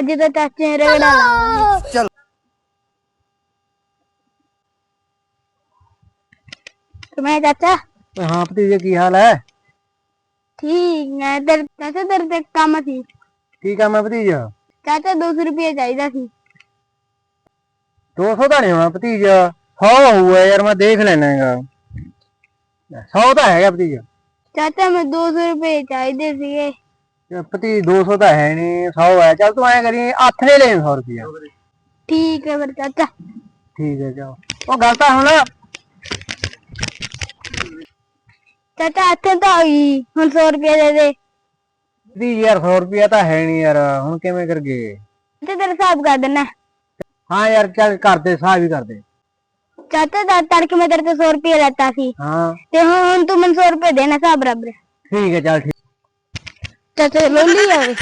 अजय तो तुम्हें चाचा? हाँ भतीजे की हाल है? ठीक है चाचा काम थी। भतीजा। चाचा दो सौ रुपया चाहिए थी। दो सौ तो नहीं होना भतीजा। सौ हुआ यार मैं देख लेना सौ तो है भतीजा? चाचा मैं दो सौ रुपये चाहिए थे ਭਤੀ 200 ਤਾਂ ਹੈ ਨਹੀਂ 100 ਹੈ। ਚੱਲ ਤੂੰ ਐ ਕਰੀ ਹੱਥ ਨੇ ਲੈ 100 ਰੁਪਿਆ ਠੀਕ ਹੈ ਫਿਰ ਚਾਚਾ। ਠੀਕ ਹੈ ਚਲ। ਉਹ ਗੱਲ ਤਾਂ ਹੁਣ ਚਾਚਾ ਹੱਥੋਂ ਤਾਂ ਹੋਈ ਹੁਣ 100 ਰੁਪਏ ਦੇ ਦੇ। ਭਤੀਜ ਯਾਰ 100 ਰੁਪਿਆ ਤਾਂ ਹੈ ਨਹੀਂ ਯਾਰ ਹੁਣ ਕਿਵੇਂ ਕਰਗੇ ਤੇ ਤੇਰਾ ਹਿਸਾਬ ਕਰ ਦੇਣਾ ਹਾਂ ਯਾਰ ਚੱਲ ਕਰਦੇ ਸਾਹ ਵੀ ਕਰਦੇ। ਚਾਚਾ ਦਾ ਤੜਕੇ ਮੈਂ ਤੇਰੇ ਤੋਂ 100 ਰੁਪਏ ਲੈਤਾ ਸੀ। ਹਾਂ। ਤੇ ਹੁਣ ਹੁਣ ਤੂੰ ਮੈਨੂੰ 100 ਰੁਪਏ ਦੇਣਾ ਹਿਸਾਬ ਬਰਾਬਰ ਠੀਕ ਹੈ ਚੱਲ ਠੀਕ। Te lo lío.